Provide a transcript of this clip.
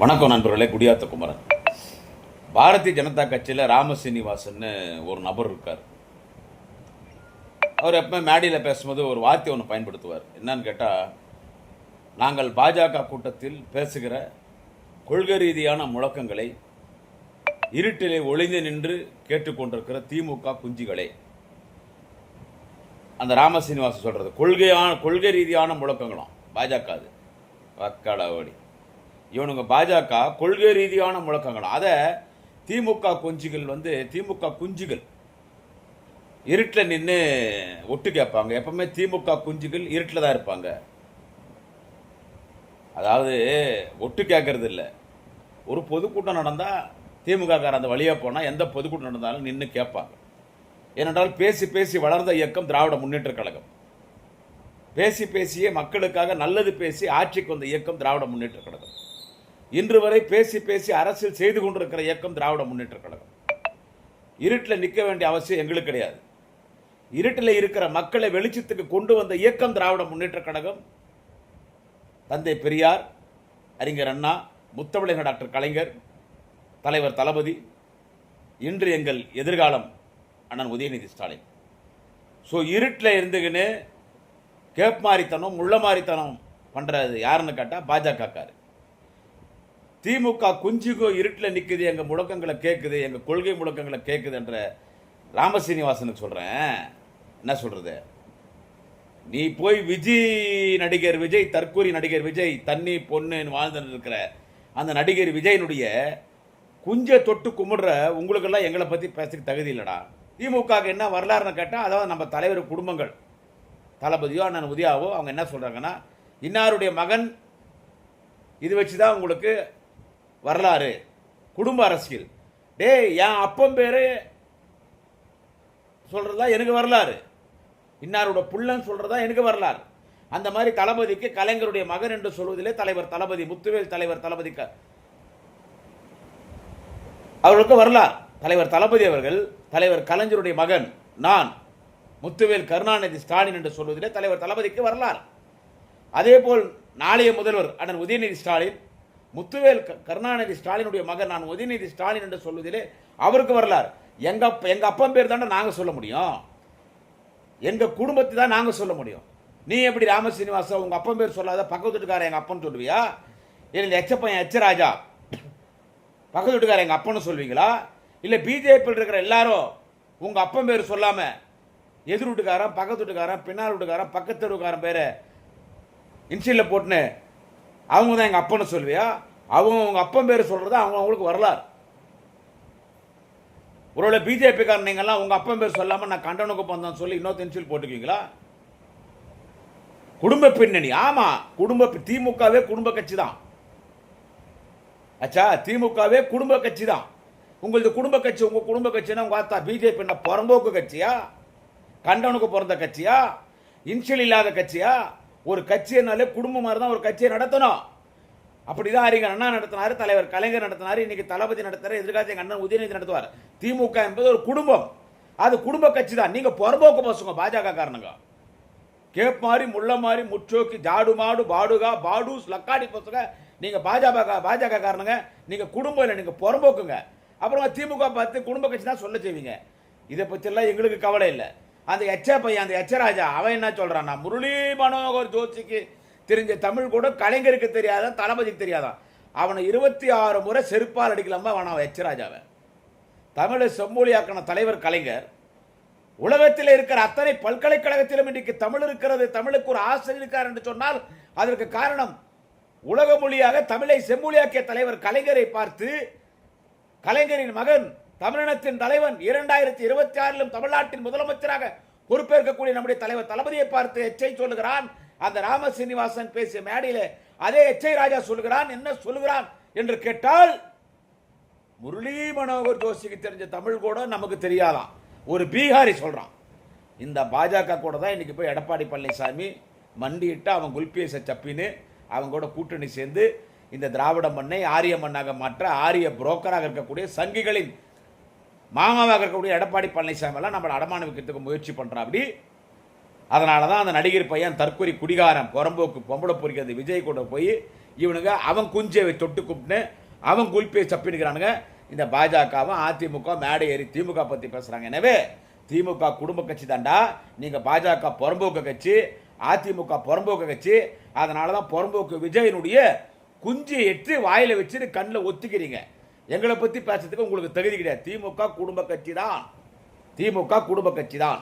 வணக்கம் நண்பர்களே குடியாத்த குமரன். பாரதிய ஜனதா கட்சியில் ராமசீனிவாசன்னு ஒரு நபர் இருக்கார். அவர் எப்போ மேடையில் பேசும்போது ஒரு வார்த்தை ஒன்று பயன்படுத்துவார். என்னன்னு கேட்டால் நாங்கள் பாஜக கூட்டத்தில் பேசுகிற கொள்கை ரீதியான முழக்கங்களை இருட்டிலே ஒளிந்து நின்று கேட்டுக்கொண்டிருக்கிற திமுக குஞ்சிகளே. அந்த ராமசீனிவாசன் சொல்கிறது கொள்கையான கொள்கை ரீதியான முழக்கங்களாம் பாஜக அது. வக்காடாவடி இவனுங்க பாஜக கொள்கை ரீதியான முழக்கங்கள். அதை திமுக குஞ்சுகள் வந்து திமுக குஞ்சுகள் இருட்டில் நின்று ஒட்டு கேட்பாங்க. எப்பவுமே திமுக குஞ்சுகள் இருட்டில் தான் இருப்பாங்க. அதாவது ஒட்டு கேட்கறது இல்லை. ஒரு பொதுக்கூட்டம் நடந்தால் திமுகக்காரர் அந்த வழியாக போனால் எந்த பொதுக்கூட்டம் நடந்தாலும் நின்று கேட்பாங்க. ஏனென்றால் பேசி பேசி வளர்ந்த இயக்கம் திராவிட முன்னேற்ற கழகம். பேசி பேசியே மக்களுக்காக நல்லது பேசி ஆட்சிக்கு வந்த இயக்கம் திராவிட முன்னேற்ற கழகம். இன்று வரை பேசி பேசி அரசியல் செய்து கொண்டிருக்கிற இயக்கம் திராவிட முன்னேற்ற கழகம். இருட்டில் நிற்க வேண்டிய அவசியம் எங்களுக்கு கிடையாது. இருட்டில் இருக்கிற மக்களை வெளிச்சத்துக்கு கொண்டு வந்த இயக்கம் திராவிட முன்னேற்ற கழகம் தந்தை பெரியார் அறிஞர் அண்ணா முத்தமிழக டாக்டர் கலைஞர் தலைவர் தளபதி இன்று எங்கள் எதிர்காலம் அண்ணன் உதயநிதி ஸ்டாலின். ஸோ இருட்டில் இருந்துக்கின்னு கேப் மாறித்தனம் முள்ள மாறித்தனம் பண்ணுறது யாருன்னு கேட்டால் பாஜகக்காரு. திமுக குஞ்சுகோ இருட்டில் நிற்குது எங்கள் முழக்கங்களை கேட்குது எங்கள் கொள்கை முழக்கங்களை கேட்குதுன்ற ராமசீனிவாசனுக்கு சொல்கிறேன் என்ன சொல்கிறது நீ போய் விஜய் நடிகர் விஜய் தற்கூரி நடிகர் விஜய் தண்ணி பொண்ணுன்னு வாழ்ந்துட்டு இருக்கிற அந்த நடிகர் விஜயனுடைய குஞ்சை தொட்டு கும்பிடுற உங்களுக்கெல்லாம் எங்களை பற்றி பேசுறதுக்கு தகுதி இல்லைடா. திமுகவுக்கு என்ன வரலாறுன்னு கேட்டால் அதாவது நம்ம தலைவர் குடும்பங்கள். தளபதியோ அண்ணன் உதயாவோ அவங்க என்ன சொல்கிறாங்கன்னா இன்னாருடைய மகன் இது வச்சு தான் உங்களுக்கு வரலாறு குடும்ப அரசியல். டேய் என் அப்பம் பேர் சொல்கிறது தான் எனக்கு வரலாறு. இன்னாரோட புள்ளன்னு சொல்கிறதா எனக்கு வரலாறு. அந்த மாதிரி தளபதிக்கு கலைஞருடைய மகன் என்று சொல்வதிலே தலைவர் தளபதி முத்துவேல் தலைவர் தளபதி க அவர்களுக்கு வரலாறு. தலைவர் தளபதி அவர்கள் தலைவர் கலைஞருடைய மகன் நான் முத்துவேல் கருணாநிதி ஸ்டாலின் என்று சொல்வதிலே தலைவர் தளபதிக்கு வரலாறு. அதேபோல் நாளைய முதல்வர் அண்ணன் உதயநிதி ஸ்டாலின் முத்துவேல் க- கருணாநிதி ஸ்டாலினுடைய மகன் நான் உதயநிதி ஸ்டாலின் என்று சொல்வதிலே அவருக்கு வரலாறு. எங்கள் அப்ப- எங்கள் அப்பன் பேர் தானே நாங்கள் சொல்ல முடியும். எங்கள் குடும்பத்தை தான் நாங்கள் சொல்ல முடியும். நீ எப்படி ராமசீனிவாசா உங்கள் அப்பன் பேர் சொல்லாத பக்கத்து வீட்டுக்காரன் எங்கள் அப்பன் சொல்லுவியா? இல்லை இந்த எச்ச பையன் எச்ச ராஜா? பக்கத்து வீட்டுக்கார எங்கள் அப்பன்னு சொல்வீங்களா இல்லை பிஜேபியில் இருக்கிற எல்லாரும் உங்கள் அப்பன் பேர் சொல்லாமல் எதிர் வீட்டுக்காரன் பக்கத்து வீட்டுக்காரன் பின்னால் வீட்டுக்காரன் பக்கத்து வீட்டுக்காரன் பேரை இன்சியலில் போட்டுன்னு அவங்க தான் எங்கள் அப்பன்னு சொல்லுவியா? அவங்க அவங்க அப்பன் பேர் சொல்கிறது அவங்க அவங்களுக்கு வரலாறு. ஒருவேளை பிஜேபிக்காரன் நீங்கள்லாம் உங்கள் அப்பன் பேர் சொல்லாமல் நான் கண்டனுக்கு பந்தம் சொல்லி இன்னொரு இன்சியல் போட்டுக்குவீங்களா? குடும்ப பின்னணி. ஆமாம் குடும்ப திமுகவே குடும்ப கட்சி தான் அச்சா திமுகவே குடும்ப கட்சி தான் உங்களது குடும்ப கட்சி உங்கள் குடும்ப கட்சினா உங்கள் ஆத்தா பிஜேபி என்ன புறம்போக்கு கட்சியா? கண்டவனுக்கு பிறந்த கட்சியா? இன்சியல் இல்லாத கட்சியா? ஒரு கட்சியினாலே குடும்பம் மாதிரி தான் ஒரு கட்சியை நடத்தணும். அப்படிதான் அறிஞர் அண்ணா நடத்தினார் தலைவர் கலைஞர் நடத்தினார் இன்னைக்கு தளபதி நடத்துறாரு எதிர்காலத்தில் எங்கள் அண்ணன் உதயநிதி நடத்துவார். திமுக என்பது ஒரு குடும்பம். அது குடும்ப கட்சி தான் நீங்கள் புறம்போக்கு பசங்க பாஜக காரணங்க. கேப் மாதிரி முள்ள மாதிரி முற்றோக்கி ஜாடு மாடு பாடுகா பாடூஸ் லக்காடி பசங்க. நீங்கள் பாஜக பாஜக காரணங்க. நீங்கள் குடும்பம் இல்லை நீங்கள் புறம்போக்குங்க. அப்புறம் திமுக பார்த்து குடும்ப கட்சி தான் சொல்ல செய்வீங்க. இதை பற்றியெல்லாம் எங்களுக்கு கவலை இல்லை. அந்த எச்ச பையன் அந்த எச்சராஜா அவன் என்ன சொல்கிறான் நான் முரளி மனோகர் ஜோஷிக்கு தெரிஞ்ச தமிழ் கூட கலைஞருக்கு தெரியாதான் தளபதிக்கு தெரியாதான் அவனை இருபத்தி ஆறு முறை செருப்பால் அடிக்கலாமா அவன் அவன் எச்சராஜாவை தமிழை செம்மொழியாக்கின தலைவர் கலைஞர் உலகத்தில் இருக்கிற அத்தனை பல்கலைக்கழகத்திலும் இன்றைக்கு தமிழ் இருக்கிறது தமிழுக்கு ஒரு ஆசிரியர் இருக்கார் என்று சொன்னால் அதற்கு காரணம் உலக மொழியாக தமிழை செம்மொழியாக்கிய தலைவர் கலைஞரை பார்த்து கலைஞரின் மகன் தமிழினத்தின் தலைவன் இரண்டாயிரத்தி இருபத்தி ஆறிலும் தமிழ்நாட்டின் முதலமைச்சராக பொறுப்பேற்கக்கூடிய நம்முடைய தலைவர் தளபதியை பார்த்து எச்சை சொல்லுகிறான். அந்த ராம சீனிவாசன் பேசிய மேடையில அதே எச்சை ராஜா சொல்லுகிறான். என்ன சொல்லுகிறான் என்று கேட்டால் முரளி மனோகர் ஜோஷிக்கு தெரிஞ்ச தமிழ் கூட நமக்கு தெரியாதான். ஒரு பீகாரி சொல்றான். இந்த பாஜக கூட தான் இன்னைக்கு போய் எடப்பாடி பழனிசாமி மண்டியிட்டு அவன் குல்பிஎஸை சப்பின்னு அவங்க கூட கூட்டணி சேர்ந்து இந்த திராவிட மண்ணை ஆரிய மண்ணாக மாற்ற ஆரிய புரோக்கராக இருக்கக்கூடிய சங்கிகளின் மாமாவாக இருக்கக்கூடிய எடப்பாடி பழனிசாமி எல்லாம் நம்மளை அடமான வைக்கிறதுக்கு முயற்சி பண்றான் அப்படி. அதனால தான் அந்த நடிகர் பையன் தற்கொலை குடிகாரம் புறம்போக்கு பொம்பளை பொறிக்கிறது விஜய் கூட போய் இவனுங்க அவன் குஞ்சை தொட்டு கூப்பிட்டு அவன் குல்பியை சப்பினுக்கிறானுங்க இந்த பாஜகவும் அதிமுக மேடை ஏறி திமுக பற்றி பேசுகிறாங்க எனவே திமுக குடும்ப கட்சி தாண்டா. நீங்கள் பாஜக புறம்போக்கு கட்சி அதிமுக புறம்போக்கு கட்சி அதனால தான் புறம்போக்கு விஜயனுடைய குஞ்சு எட்டு வாயில் வச்சுட்டு கண்ணில் ஒத்துக்கிறீங்க. எங்களை பற்றி பேசுறதுக்கு உங்களுக்கு தகுதி கிடையாது. திமுக குடும்ப கட்சி தான். திமுக குடும்ப கட்சி தான்.